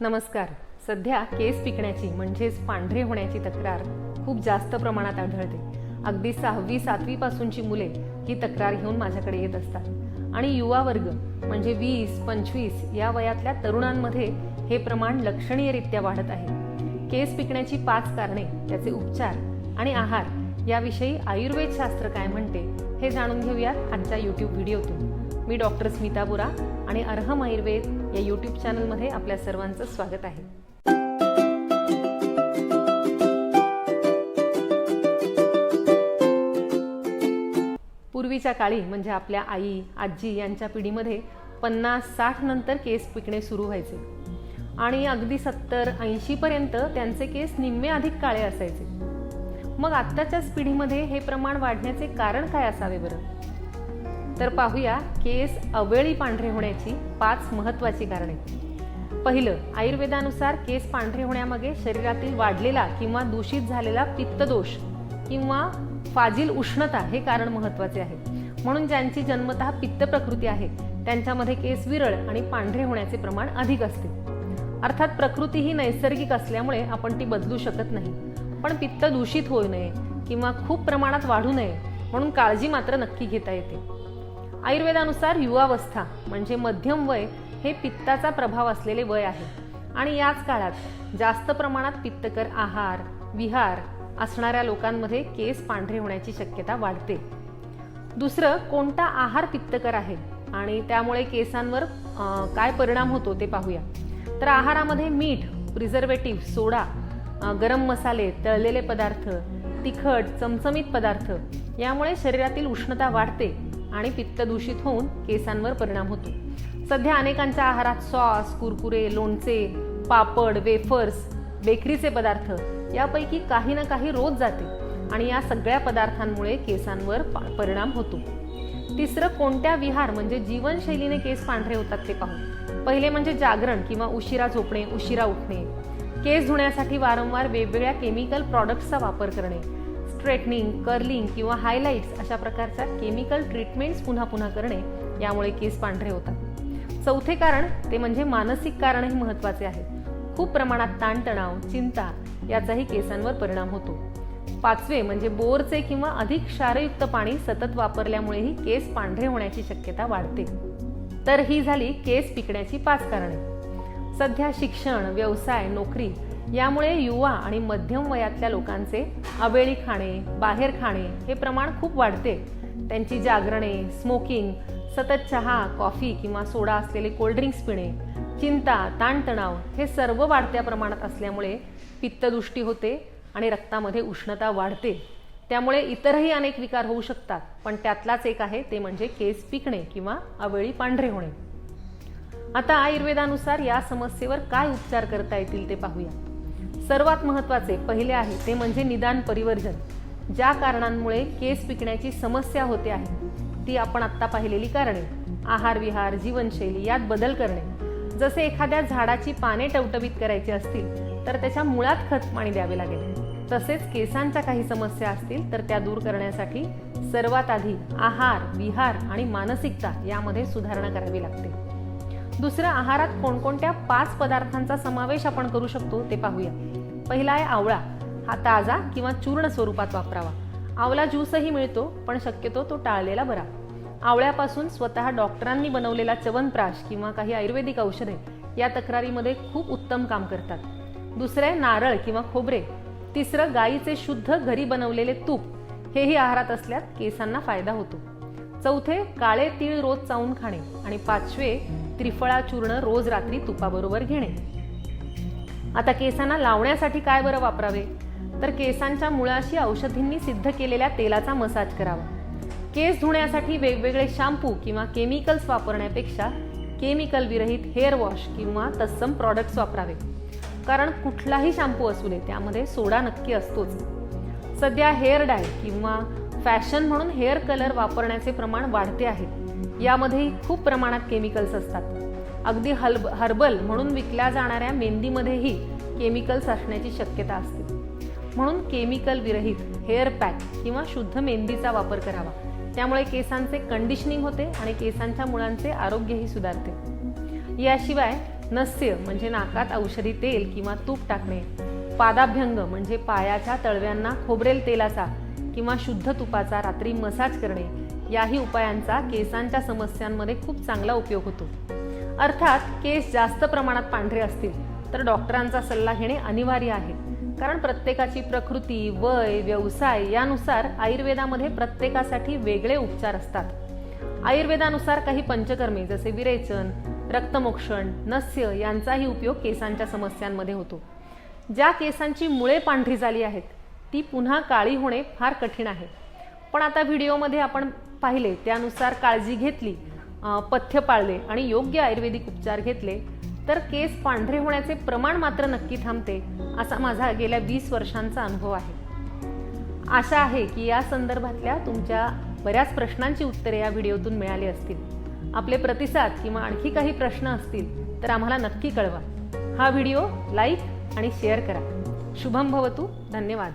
नमस्कार. सध्या केस पिकण्याची म्हणजेच पांढरे होण्याची तक्रार खूप जास्त प्रमाणात आढळते. अगदी सहावी सातवी पासूनची मुले ही तक्रार घेऊन माझ्याकडे येत असतात. आणि युवा वर्ग म्हणजे वीस पंचवीस या वयातल्या तरुणांमध्ये हे प्रमाण लक्षणीयरित्या वाढत आहे. केस पिकण्याची पाच कारणे त्याचे उपचार आणि आहार याविषयी आयुर्वेद शास्त्र काय म्हणते हे जाणून घेऊयात आजच्या यूट्यूब व्हिडिओतून. मी डॉक्टर स्मिता बुरा आणि अर्हम आयुर्वेद या यूट्यूब चॅनलमध्ये आपल्या सर्वांचं स्वागत आहे. पूर्वीच्या काळी म्हणजे आपल्या आई आजी यांच्या पिढीमध्ये पन्नास साठ नंतर केस पिकणे सुरू व्हायचे. आणि अगदी सत्तर ऐंशी पर्यंत त्यांचे केस निम्मे अधिक काळे असायचे. मग आत्ताच्याच पिढीमध्ये हे प्रमाण वाढण्याचे कारण काय असावे बरं? तर पाहूया केस अवेळी पांढरे होण्याची पाच महत्वाची कारणे. पहिलं आयुर्वेदानुसार केस पांढरे होण्यामागे शरीरातील वाढलेला किंवा दूषित झालेला पित्तदोष किंवा फाजील उष्णता हे कारण महत्त्वाचे आहे. म्हणून ज्यांची जन्मतः पित्त प्रकृती आहे त्यांच्यामध्ये केस विरळ आणि पांढरे होण्याचे प्रमाण अधिक असते. अर्थात प्रकृती ही नैसर्गिक असल्यामुळे आपण ती बदलू शकत नाही. पण पित्त दूषित होऊ नये किंवा खूप प्रमाणात वाढू नये म्हणून काळजी मात्र नक्की घेता येते. आयुर्वेदानुसार युवावस्था म्हणजे मध्यम वय हे पित्ताचा प्रभाव असलेले वय आहे. आणि याच काळात जास्त प्रमाणात पित्तकर आहार विहार असणाऱ्या लोकांमध्ये केस पांढरे होण्याची शक्यता वाढते. दुसरं कोणता आहार पित्तकर आहे? आणि त्यामुळे केसांवर काय परिणाम होतो ते पाहूया. तर आहारामध्ये मीठ प्रिझर्वेटिव्ह सोडा गरम मसाले तळलेले पदार्थ तिखट चमचमीत पदार्थ यामुळे शरीरातील उष्णता वाढते. आणि पित्त दूषित होऊन केसांवर परिणाम होतो. सध्या अनेकांच्या आहारात सॉस कुरकुरे लोणचे पापड वेफर्स बेकरीचे पदार्थ यापैकी काही ना काही रोज जाते आणि या सगळ्या पदार्थांमुळे केसांवर पा- परिणाम होतो. तिसरं कोणत्या विहार म्हणजे जीवनशैलीने केस पांढरे होतात ते पाहू पहिले म्हणजे जागरण किंवा उशिरा झोपणे उशिरा उठणे. केस धुण्यासाठी वारंवार वेगवेगळ्या केमिकल प्रॉडक्ट्सचा वापर करणे. स्ट्रेटनिंग कर्लिंग किंवा हायलाईट्स अशा प्रकारच्या केमिकल ट्रीटमेंट्स पुन्हा पुन्हा करणे यामुळे केस पांढरे होतात. चौथे कारण ते म्हणजे मानसिक कारणही महत्त्वाचे आहे. खूप प्रमाणात ताणतणाव चिंता याचाही केसांवर परिणाम होतो. पाचवे म्हणजे बोरचे किंवा अधिक क्षारयुक्त पाणी सतत वापरल्यामुळेही केस पांढरे होण्याची शक्यता वाढते. तर ही झाली केस पिकण्याची पाच कारणे. सध्या शिक्षण व्यवसाय नोकरी यामुळे युवा आणि मध्यम वयातल्या लोकांचे अवेळी खाणे बाहेर खाणे हे प्रमाण खूप वाढते. त्यांची जागरणे स्मोकिंग सतत चहा कॉफी किंवा सोडा असलेले कोल्ड्रिंक्स पिणे चिंता ताणतणाव हे सर्व वाढत्या प्रमाणात असल्यामुळे पित्तदृष्टी होते आणि रक्तामध्ये उष्णता वाढते. त्यामुळे इतरही अनेक विकार होऊ शकतात पण त्यातलाच एक आहे ते म्हणजे केस पिकणे किंवा अवेळी पांढरे होणे. आता आयुर्वेदानुसार या समस्येवर काय उपचार करता येतील ते पाहूया. सर्वात महत्त्वाचे पहिले आहे ते म्हणजे निदान परिवर्जन. ज्या कारणांमुळे केस पिकण्याची समस्या होते आहे ती आपण आत्ता पाहिलेली कारणे. आहार विहार जीवनशैली यात बदल करणे. जसे एखाद्या झाडाची पाने टवटवीत करायची असतील तर त्याच्या मुळात खत पाणी द्यावे लागेल. तसेच केसांच्या काही समस्या असतील तर त्या दूर करण्यासाठी सर्वात आधी आहार विहार आणि मानसिकता यामध्ये सुधारणा करावी लागते. दुसरं आहारात कोणकोणत्या पाच पदार्थांचा समावेश आपण करू शकतो ते पाहूया. पहिला आहे आवळा. हा ताजा किंवा चूर्ण स्वरूपात वापरावा. आवळा ज्यूसही मिळतो पण शक्यतो तो टाळलेला बरा. आवळ्यापासून स्वतः डॉक्टरांनी बनवलेला चवनप्राश किंवा काही आयुर्वेदिक औषधे या तक्रारीमध्ये खूप उत्तम काम करतात. दुसरं आहे नारळ किंवा खोबरे. तिसरं गाईचे शुद्ध घरी बनवलेले तूप. हेही आहारात असल्यास केसांना फायदा होतो. चौथे काळे तीळ रोज चावून खाणे आणि पाचवे त्रिफळा चूर्ण रोज रात्री तुपाबरोबर घेणे. आता केसांना लावण्यासाठी काय बरं वापरावे? तर केसांच्या मुळाशी औषधींनी सिद्ध केलेल्या तेलाचा मसाज करावा. केस धुण्यासाठी वेगवेगळे शॅम्पू किंवा केमिकल्स वापरण्यापेक्षा केमिकल विरहित हेअर वॉश किंवा तत्सम प्रॉडक्ट्स वापरावे. कारण कुठलाही शॅम्पू असू दे त्यामध्ये सोडा नक्की असतोच. सध्या हेअर डाय किंवा फॅशन म्हणून हेअर कलर वापरण्याचे प्रमाण वाढते आहे. यामध्येही खूप प्रमाणात केमिकल्स असतात. अगदी हल्ब हर्बल म्हणून विकल्या जाणाऱ्या मेहंदीमध्येही केमिकल्स असण्याची शक्यता असते. म्हणून केमिकल विरहित हेअर पॅक किंवा शुद्ध मेहंदीचा वापर करावा. त्यामुळे केसांचे कंडिशनिंग होते आणि केसांच्या मुळांचे आरोग्यही सुधारते. याशिवाय नस्य म्हणजे नाकात औषधी तेल किंवा तूप टाकणे पादाभ्यंग म्हणजे पायाच्या तळव्यांना खोबरेल तेलाचा किंवा शुद्ध तुपाचा रात्री मसाज करणे याही उपायांचा केसांच्या समस्यांमध्ये खूप चांगला उपयोग होतो. अर्थात केस जास्त प्रमाणात पांढरे असतील तर डॉक्टरांचा सल्ला घेणे अनिवार्य आहे. कारण प्रत्येकाची प्रकृती वय व्यवसाय यानुसार आयुर्वेदामध्ये प्रत्येकासाठी वेगळे उपचार असतात. आयुर्वेदानुसार काही पंचकर्मे जसे विरेचन रक्तमोक्षण नस्य यांचाही उपयोग केसांच्या समस्यांमध्ये होतो. ज्या केसांची मुळे पांढरी झाली आहेत ती पुन्हा काळी होणे फार कठीण आहे. पण आता व्हिडिओमध्ये आपण पाहिले त्यानुसार काळजी घेतली पथ्य पाळले आणि योग्य आयुर्वेदिक उपचार घेतले तर केस पांढरे होण्याचे प्रमाण मात्र नक्की थांबते असा माझा गेल्या वीस वर्षांचा अनुभव आहे. आशा आहे की या संदर्भातल्या तुमच्या बऱ्याच प्रश्नांची उत्तरे या व्हिडिओतून मिळाली असतील. आपले प्रतिसाद किंवा आणखी काही प्रश्न असतील तर आम्हाला नक्की कळवा. हा व्हिडिओ लाईक आणि शेअर करा. शुभम भवतू. धन्यवाद.